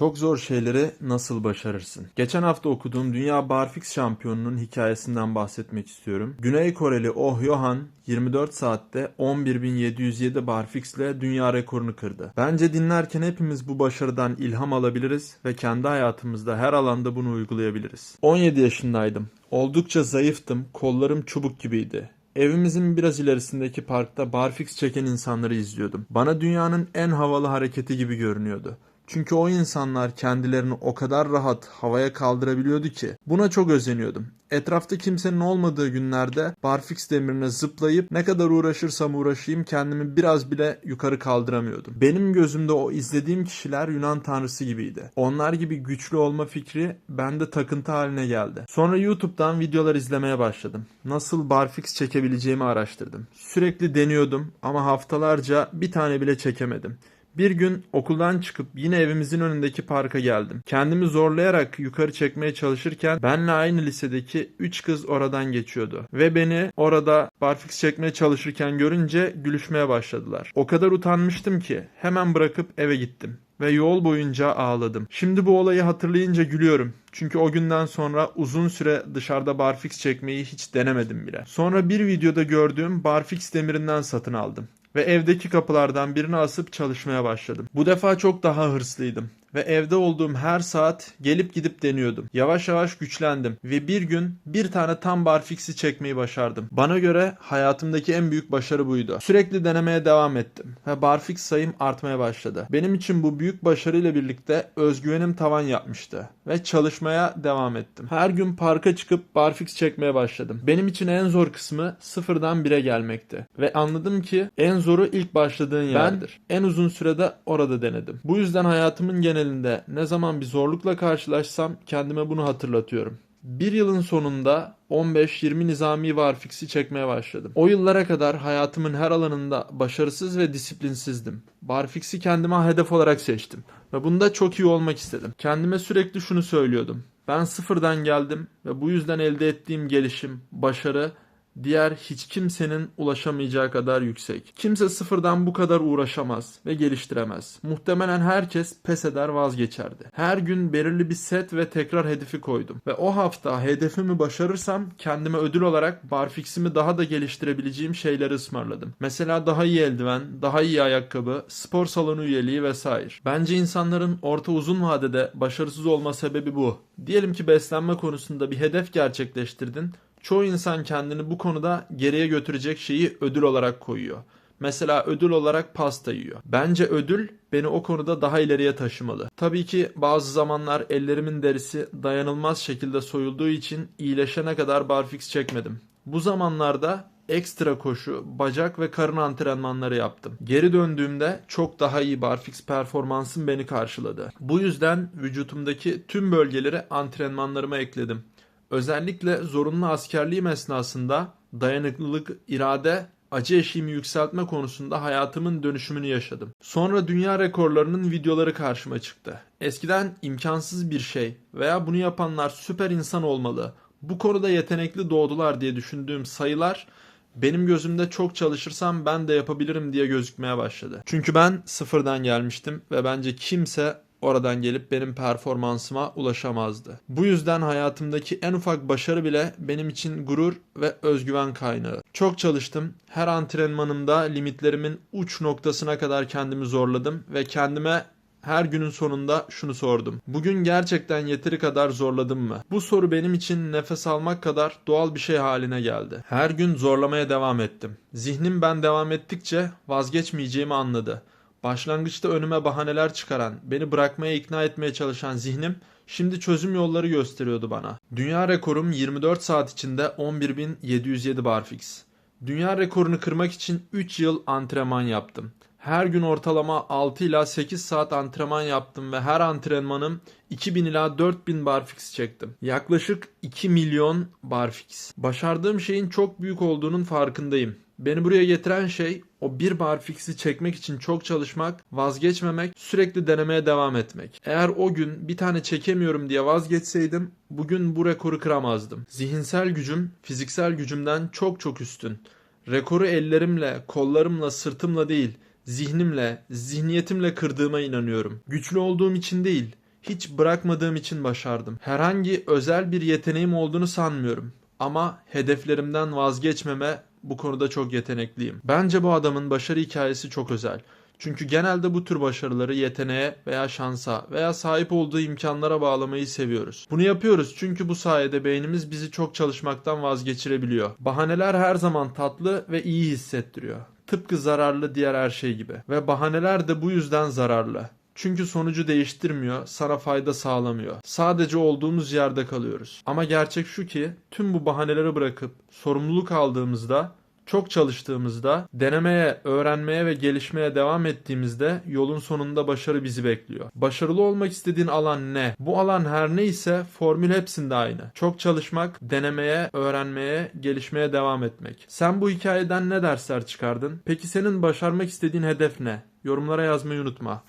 Çok zor şeyleri nasıl başarırsın? Geçen hafta okuduğum Dünya Barfix şampiyonunun hikayesinden bahsetmek istiyorum. Güney Koreli Oh Yohan 24 saatte 11.707 barfix ile dünya rekorunu kırdı. Bence dinlerken hepimiz bu başarıdan ilham alabiliriz ve kendi hayatımızda her alanda bunu uygulayabiliriz. 17 yaşındaydım. Oldukça zayıftım, kollarım çubuk gibiydi. Evimizin biraz ilerisindeki parkta barfix çeken insanları izliyordum. Bana dünyanın en havalı hareketi gibi görünüyordu. Çünkü o insanlar kendilerini o kadar rahat havaya kaldırabiliyordu ki buna çok özeniyordum. Etrafta kimsenin olmadığı günlerde barfix demirine zıplayıp ne kadar uğraşırsam uğraşayım kendimi biraz bile yukarı kaldıramıyordum. Benim gözümde o izlediğim kişiler Yunan tanrısı gibiydi. Onlar gibi güçlü olma fikri bende takıntı haline geldi. Sonra YouTube'dan videolar izlemeye başladım. Nasıl barfix çekebileceğimi araştırdım. Sürekli deniyordum ama haftalarca bir tane bile çekemedim. Bir gün okuldan çıkıp yine evimizin önündeki parka geldim. Kendimi zorlayarak yukarı çekmeye çalışırken benle aynı lisedeki 3 kız oradan geçiyordu. Ve beni orada barfix çekmeye çalışırken görünce gülüşmeye başladılar. O kadar utanmıştım ki hemen bırakıp eve gittim ve yol boyunca ağladım. Şimdi bu olayı hatırlayınca gülüyorum. Çünkü o günden sonra uzun süre dışarıda barfix çekmeyi hiç denemedim bile. Sonra bir videoda gördüğüm barfix demirinden satın aldım ve evdeki kapılardan birini asıp çalışmaya başladım. Bu defa çok daha hırslıydım ve evde olduğum her saat gelip gidip deniyordum. Yavaş yavaş güçlendim ve bir gün bir tane tam barfix'i çekmeyi başardım. Bana göre hayatımdaki en büyük başarı buydu. Sürekli denemeye devam ettim ve barfix sayım artmaya başladı. Benim için bu büyük başarıyla birlikte özgüvenim tavan yapmıştı ve çalışmaya devam ettim. Her gün parka çıkıp barfix çekmeye başladım. Benim için en zor kısmı sıfırdan bire gelmekti ve anladım ki en zoru ilk başladığın yerdir. En uzun sürede orada denedim. Bu yüzden hayatımın genel genelinde ne zaman bir zorlukla karşılaşsam kendime bunu hatırlatıyorum. Bir yılın sonunda 15-20 nizami varfiksi çekmeye başladım. O yıllara kadar hayatımın her alanında başarısız ve disiplinsizdim. Barfix'i kendime hedef olarak seçtim ve bunda çok iyi olmak istedim. Kendime sürekli şunu söylüyordum. Ben sıfırdan geldim ve bu yüzden elde ettiğim gelişim, başarı diğer hiç kimsenin ulaşamayacağı kadar yüksek. Kimse sıfırdan bu kadar uğraşamaz ve geliştiremez. Muhtemelen herkes pes eder vazgeçerdi. Her gün belirli bir set ve tekrar hedefi koydum. Ve o hafta hedefimi başarırsam kendime ödül olarak barfiximi daha da geliştirebileceğim şeyleri ısmarladım. Mesela daha iyi eldiven, daha iyi ayakkabı, spor salonu üyeliği vesaire. Bence insanların orta uzun vadede başarısız olma sebebi bu. Diyelim ki beslenme konusunda bir hedef gerçekleştirdin Çoğu insan kendini bu konuda geriye götürecek şeyi ödül olarak koyuyor. Mesela ödül olarak pasta yiyor. Bence ödül beni o konuda daha ileriye taşımalı. Tabii ki bazı zamanlar ellerimin derisi dayanılmaz şekilde soyulduğu için iyileşene kadar barfix çekmedim. Bu zamanlarda ekstra koşu, bacak ve karın antrenmanları yaptım. Geri döndüğümde çok daha iyi barfix performansım beni karşıladı. Bu yüzden vücutumdaki tüm bölgeleri antrenmanlarıma ekledim. Özellikle zorunlu askerliğim esnasında dayanıklılık, irade, acı eşiğimi yükseltme konusunda hayatımın dönüşümünü yaşadım. Sonra dünya rekorlarının videoları karşıma çıktı. Eskiden imkansız bir şey veya bunu yapanlar süper insan olmalı, bu konuda yetenekli doğdular diye düşündüğüm sayılar benim gözümde çok çalışırsam ben de yapabilirim diye gözükmeye başladı. Çünkü ben sıfırdan gelmiştim ve bence kimse oradan gelip benim performansıma ulaşamazdı. Bu yüzden hayatımdaki en ufak başarı bile benim için gurur ve özgüven kaynağı. Çok çalıştım. Her antrenmanımda limitlerimin uç noktasına kadar kendimi zorladım ve kendime her günün sonunda şunu sordum. Bugün gerçekten yeteri kadar zorladım mı? Bu soru benim için nefes almak kadar doğal bir şey haline geldi. Her gün zorlamaya devam ettim. Zihnim ben devam ettikçe vazgeçmeyeceğimi anladı. Başlangıçta önüme bahaneler çıkaran, beni bırakmaya ikna etmeye çalışan zihnim şimdi çözüm yolları gösteriyordu bana. Dünya rekorum 24 saat içinde 11.707 barfix. Dünya rekorunu kırmak için 3 yıl antrenman yaptım. Her gün ortalama 6 ila 8 saat antrenman yaptım ve her antrenmanım 2000 ila 4000 barfix çektim. Yaklaşık 2 milyon barfix. Başardığım şeyin çok büyük olduğunun farkındayım. Beni buraya getiren şey o bir barfix'i çekmek için çok çalışmak, vazgeçmemek, sürekli denemeye devam etmek. Eğer o gün bir tane çekemiyorum diye vazgeçseydim bugün bu rekoru kıramazdım. Zihinsel gücüm fiziksel gücümden çok çok üstün. Rekoru ellerimle, kollarımla, sırtımla değil, zihnimle, zihniyetimle kırdığıma inanıyorum. Güçlü olduğum için değil, Hiç bırakmadığım için başardım. Herhangi özel bir yeteneğim olduğunu sanmıyorum. Ama hedeflerimden vazgeçmeme bu konuda çok yetenekliyim. Bence bu adamın başarı hikayesi çok özel. Çünkü genelde bu tür başarıları yeteneğe veya şansa veya sahip olduğu imkanlara bağlamayı seviyoruz. Bunu yapıyoruz çünkü bu sayede beynimiz bizi çok çalışmaktan vazgeçirebiliyor. Bahaneler her zaman tatlı ve iyi hissettiriyor. Tıpkı zararlı diğer her şey gibi. Ve bahaneler de bu yüzden zararlı. Çünkü sonucu değiştirmiyor, sana fayda sağlamıyor. Sadece olduğumuz yerde kalıyoruz. Ama gerçek şu ki tüm bu bahaneleri bırakıp sorumluluk aldığımızda çok çalıştığımızda, denemeye, öğrenmeye ve gelişmeye devam ettiğimizde yolun sonunda başarı bizi bekliyor. Başarılı olmak istediğin alan ne? Bu alan her neyse formül hepsinde aynı. Çok çalışmak, denemeye, öğrenmeye, gelişmeye devam etmek. Sen bu hikayeden ne dersler çıkardın? Peki senin başarmak istediğin hedef ne? Yorumlara yazmayı unutma.